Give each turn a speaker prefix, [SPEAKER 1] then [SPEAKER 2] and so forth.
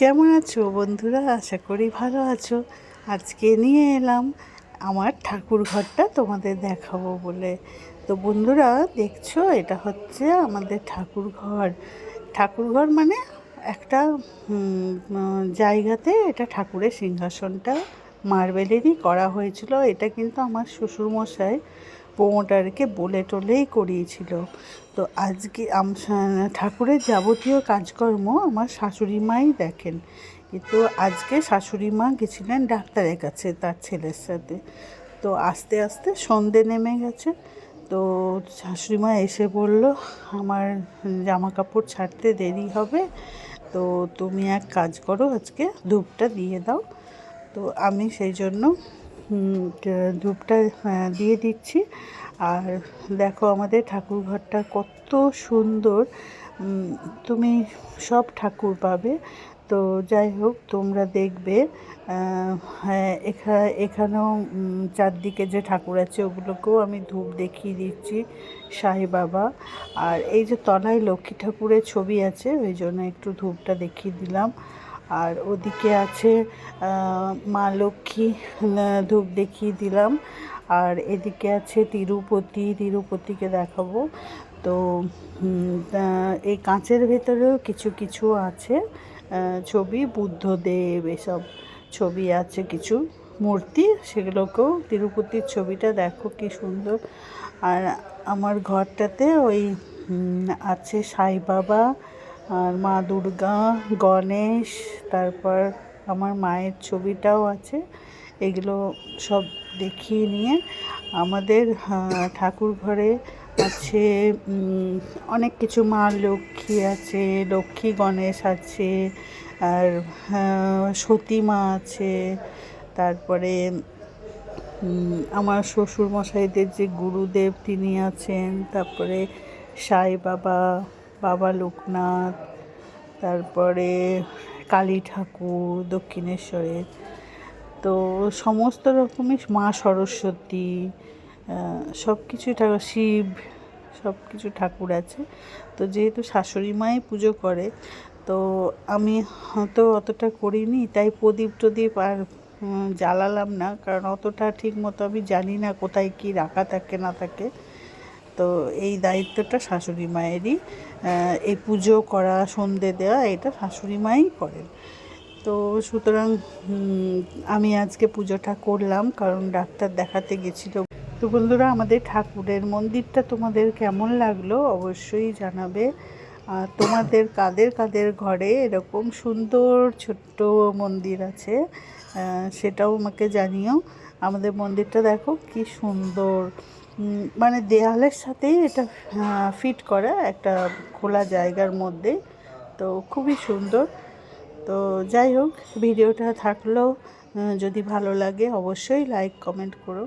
[SPEAKER 1] কেমন আছো বন্ধুরা? আশা করি ভালো আছো। আজকে নিয়ে এলাম আমার ঠাকুর ঘরটা তোমাদের দেখাবো বলে। তো বন্ধুরা, দেখছ? এটা হচ্ছে আমাদের ঠাকুর ঘর। ঠাকুর ঘর মানে একটা জায়গাতে এটা ঠাকুরের সিংহাসনটা মার্বেলেরই করা হয়েছিল। এটা কিন্তু আমার শ্বশুরমশাই প্রমোটারকে বলে টলেই করিয়েছিল। তো আজকে ঠাকুরের যাবতীয় কাজকর্ম আমার শাশুড়ি মাই দেখেন। কিন্তু আজকে শাশুড়ি মা গেছিলেন ডাক্তারের কাছে তার ছেলের সাথে। তো আস্তে আস্তে সন্ধে নেমে গেছে। তো শাশুড়ি মা এসে বলল, আমার জামা কাপড় ছাড়তে দেরি হবে। তো তুমি এক কাজ করো, আজকে ধূপটা দিয়ে দাও। তো আমি সেই জন্য ধূপটা দিয়ে দিচ্ছি। আর দেখো আমাদের ঠাকুর ঘরটা কত সুন্দর। তুমি সব ঠাকুর পাবে। তো যাই হোক, তোমরা দেখবে হ্যাঁ এখা- এখানেও চারদিকে যে ঠাকুর আছে, ওগুলোকেও আমি ধূপ দেখিয়ে দিচ্ছি সাই বাবা। আর এই যে তলায় লক্ষ্মী ঠাকুরের ছবি আছে, ওই জন্য একটু ধূপটা দেখিয়ে দিলাম। আর ওদিকে আছে মা লক্ষ্মী ধূপ দেখিয়ে দিলাম। আর এদিকে আছে তিরুপতি, তিরুপতিকে দেখাবো। তো এই কাঁচের ভেতরেও কিছু কিছু আছে ছবি, বুদ্ধদেব এসব ছবি আছে কিছু। মূর্তি, সেগুলোকেও তিরুপতির ছবিটা দেখো কি সুন্দর। আর আমার ঘরটাতে ওই আছে সাই বাবা আর মা দুর্গা গণেশ তারপর আমার মায়ের ছবিটাও আছে। এগুলো সব দেখিয়ে নিয়ে আমাদের আহ, ঠাকুর ঘরে আছে অনেক কিছু মা লক্ষ্মী আছে লক্ষ্মী গণেশ আছে আর আহ, সতী মা আছে তারপরে আমার শ্বশুর মশাইদের যে গুরুদেব তিনি আছেন তারপরে সাই বাবা বাবা লোকনাথ, তারপরে কালী ঠাকুর দক্ষিণেশ্বরের তো সমস্ত রকমই মা সরস্বতী সব কিছু ঠাকুর, শিব সব কিছু ঠাকুর আছে। তো যেহেতু শাশুড়ি মাই পুজো করে, তো আমি হয়তো অতটা করিনি, তাই প্রদীপ টদীপ আর জ্বালালাম না, কারণ অতটা ঠিক মতো আমি জানি না কোথায় কি রাখা থাকে না থাকে। তো এই দায়িত্বটা শাশুড়ি মায়েরই এই পুজো করা, সন্ধে দেওয়া, এটা শাশুড়ি মাই করেন। তো সুতরাং আমি আজকে পুজোটা করলাম কারণ ডাক্তার দেখাতে গেছিল। তো বন্ধুরা, আমাদের ঠাকুরের মন্দিরটা তোমাদের কেমন লাগল অবশ্যই জানাবে। আর তোমাদের কাদের কাদের ঘরে এরকম সুন্দর ছোট্ট মন্দির আছে সেটাও আমাকে জানিও। আমাদের মন্দিরটা দেখো কি সুন্দর। মানে দেয়ালের সাথেই এটা ফিট করা একটা খোলা জায়গার মধ্যে। তো খুবই সুন্দর। তো যাই হোক, ভিডিওটা থাকলেও যদি ভালো লাগে অবশ্যই লাইক কমেন্ট করো।